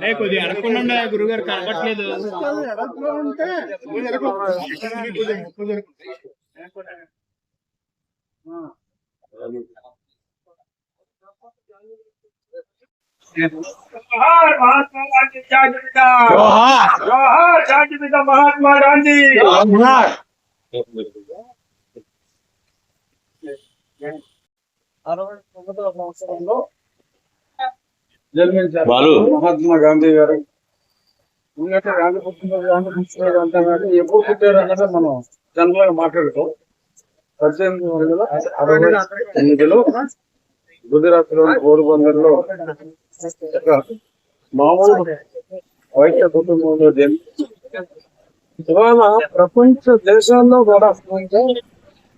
లే కొద్దిగా అడగకుండా గురుగారు కనపట్లేదు जोहार महात्मा गांधी जाति पिता జోహార్ जोहार जाति पिता महात्मा गांधी అరవై తొమ్మిదవ సంవత్సరంలో జన్మించారు బాలు. మహాత్మా గాంధీ గారు ఎందుకంటే గాంధీ పుట్టినరోజు గాంధీ పుట్టినరోజు అంటాం కానీ ఎప్పుడు పుట్టారు అన్నది మనం జనరల్ గా మాట్లాడుతాం పద్దెనిమిది వందల అరవై ఎనిమిదిలో గుజరాత్లోని పోరుబందర్లో ఒక మామూలు వైద్య కుటుంబంలో ఇవాళ ప్రపంచ దేశాల్లో కూడా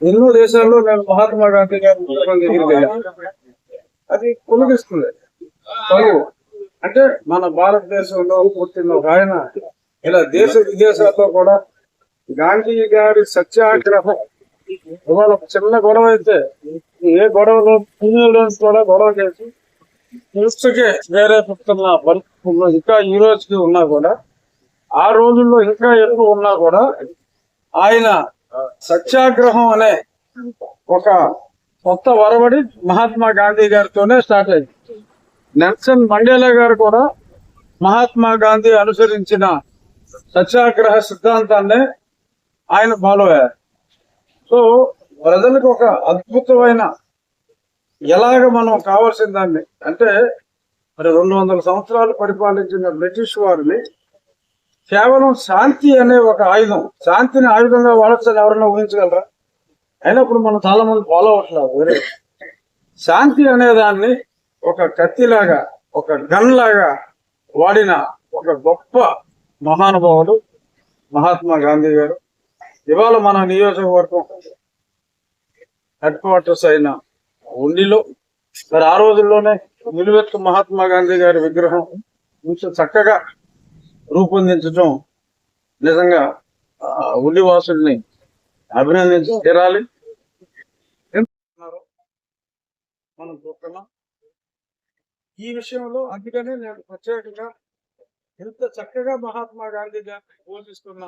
ఎన్నో దేశాల్లో నేను మహాత్మా గాంధీ గారి అది చదువు అంటే మన భారతదేశంలో పుట్టిన ఒక ఆయన ఇలా దేశ విదేశాల్లో కూడా గాంధీ గారి సత్యాగ్రహం ఇవాళ చిన్న గొడవ అయితే ఏ గొడవలో పుణ్యులను కూడా గొడవ చేసి హింసకే వేరే పుట్టున్న పరిస్థితుల్లో ఇంకా ఈ రోజుకి ఉన్నా కూడా ఆ రోజుల్లో ఇంకా ఎక్కువ ఉన్నా కూడా ఆయన సత్యాగ్రహం అనే ఒక కొత్త వరబడి మహాత్మా గాంధీ గారితోనే స్టార్ట్ అయింది. నెల్సన్ మండేలా గారు కూడా మహాత్మా గాంధీ అనుసరించిన సత్యాగ్రహ సిద్ధాంతాన్ని ఆయన ఫాలో అయ్యారు. సో ప్రజలకు ఒక అద్భుతమైన ఎలాగ మనం కావాల్సిన దాన్ని అంటే మరి రెండు వందల సంవత్సరాలు పరిపాలించిన బ్రిటిష్ వారిని కేవలం శాంతి అనే ఒక ఆయుధం శాంతిని ఆయుధంగా వాడచ్చని ఎవరైనా ఊహించగలరా? అయినప్పుడు మనం చాలా మంది ఫాలో అవట్లేదు వేరే శాంతి అనే దాన్ని ఒక కత్తిలాగా ఒక గన్ లాగా వాడిన ఒక గొప్ప మహానుభావుడు మహాత్మా గాంధీ గారు. ఇవాళ మన నియోజకవర్గం హెడ్ క్వార్టర్స్ అయిన ఉండిలో. మరి ఆ రోజుల్లోనే నిలువెత్తు మహాత్మా గాంధీ గారి విగ్రహం కొంచెం చక్కగా రూపొందించడం నిజంగా ఆ, ఉండి వాసుల్ని అభినందించి తీరాలి. మనం చూస్తున్నాం. ఈ విషయంలో అందుకనే నేను ప్రత్యేకంగా ఎంత చక్కగా మహాత్మా గాంధీ గారిని పోషిస్తున్న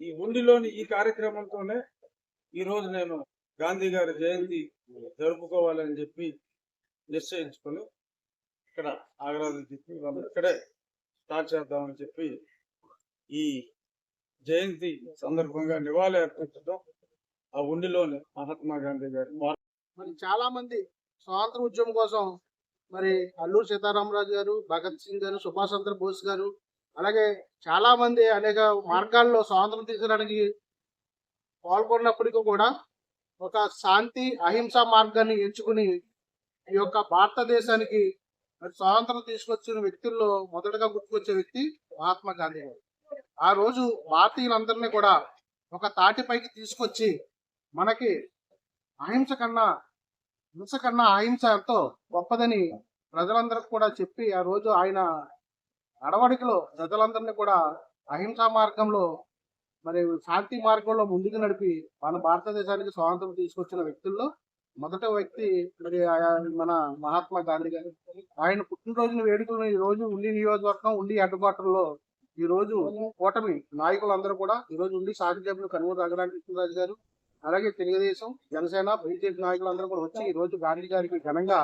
ఈ ఉండిలోని ఈ కార్యక్రమంతోనే ఈ రోజు నేను గాంధీ గారి జయంతి జరుపుకోవాలని చెప్పి నిశ్చయించుకొని ఇక్కడ ఆగ్రాని చెప్పి వాళ్ళు ఇక్కడే స్టార్ట్ చేద్దామని చెప్పి ఈ జయంతి సందర్భంగా నివాళి అర్పించడం ఆ ఉండిలోనే మహాత్మా గాంధీ గారి మరి చాలా మంది స్వాతంత్ర ఉద్యమం కోసం మరి అల్లూరు సీతారామరాజు గారు భగత్ సింగ్ గారు సుభాష్ చంద్ర బోస్ గారు అలాగే చాలా మంది అనేక మార్గాల్లో స్వాతంత్రం తీసుకోవడానికి పాల్గొన్నప్పటికీ కూడా ఒక శాంతి అహింస మార్గాన్ని ఎంచుకుని ఈ యొక్క భారతదేశానికి స్వాతంత్రం తీసుకొచ్చిన వ్యక్తుల్లో మొదటగా గుర్తుకొచ్చే వ్యక్తి మహాత్మా గాంధీ గారు. ఆ రోజు భారతీయులందరినీ కూడా ఒక తాటిపైకి తీసుకొచ్చి మనకి అహింస కన్నా హింస కన్నా అహింస ఎంతో గొప్పదని ప్రజలందరికి కూడా చెప్పి ఆ రోజు ఆయన నడవడికలో ప్రజలందరినీ కూడా అహింసా మార్గంలో మరి శాంతి మార్గంలో ముందుకు నడిపి మన భారతదేశానికి స్వాతంత్రం తీసుకొచ్చిన వ్యక్తుల్లో మొదట వ్యక్తి మరి ఆయన మన మహాత్మా గాంధీ గారు. ఆయన పుట్టినరోజున వేడుకలు ఈ రోజు ఉండి నియోజకవర్గం ఉండి అడ్డుబాటులో ఈ రోజు కూటమి నాయకులందరూ కూడా ఈ రోజు ఉండి శాసనసభ్యులు కనుమూరు రఘురామకృష్ణరాజు గారు అలాగే తెలుగుదేశం జనసేన బీజేపీ నాయకులందరూ కూడా వచ్చి ఈ రోజు గాంధీ గారికి ఘనంగా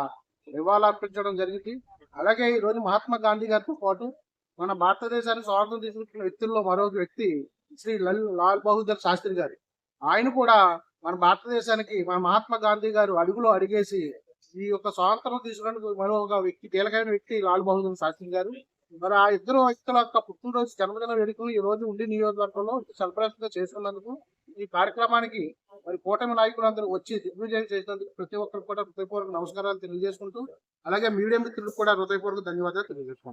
నివాళులర్పించడం జరిగింది. అలాగే ఈ రోజు మహాత్మా గాంధీ గారితో పాటు మన భారతదేశానికి స్వాతంత్రం తీసుకొచ్చిన వ్యక్తుల్లో మరో వ్యక్తి శ్రీ లల్ లాల్ బహదూర్ శాస్త్రి గారు. ఆయన కూడా మన భారతదేశానికి మన మహాత్మా గాంధీ గారు అడుగులో అడిగేసి ఈ యొక్క స్వాతంత్రం తీసుకోవడానికి మరో ఒక వ్యక్తి కీలకమైన వ్యక్తి లాల్ బహదూర్ శాస్త్రి గారు. మరి ఆ ఇద్దరు వ్యక్తుల యొక్క పుట్టినరోజు జన్మదిన వేడుకలు ఈ రోజు ఉండి నియోజకవర్గంలో సెలబ్రేషన్గా చేస్తున్నందుకు ఈ కార్యక్రమానికి మరి కూటమి నాయకులందరూ వచ్చి దిగ్విజయం చేసినందుకు ప్రతి ఒక్కరికి కూడా హృదయపూర్వక నమస్కారాలు తెలియజేసుకుంటూ అలాగే మీడియా మిత్రులకు కూడా హృదయపూర్వక ధన్యవాదాలు తెలియజేసుకుంటాం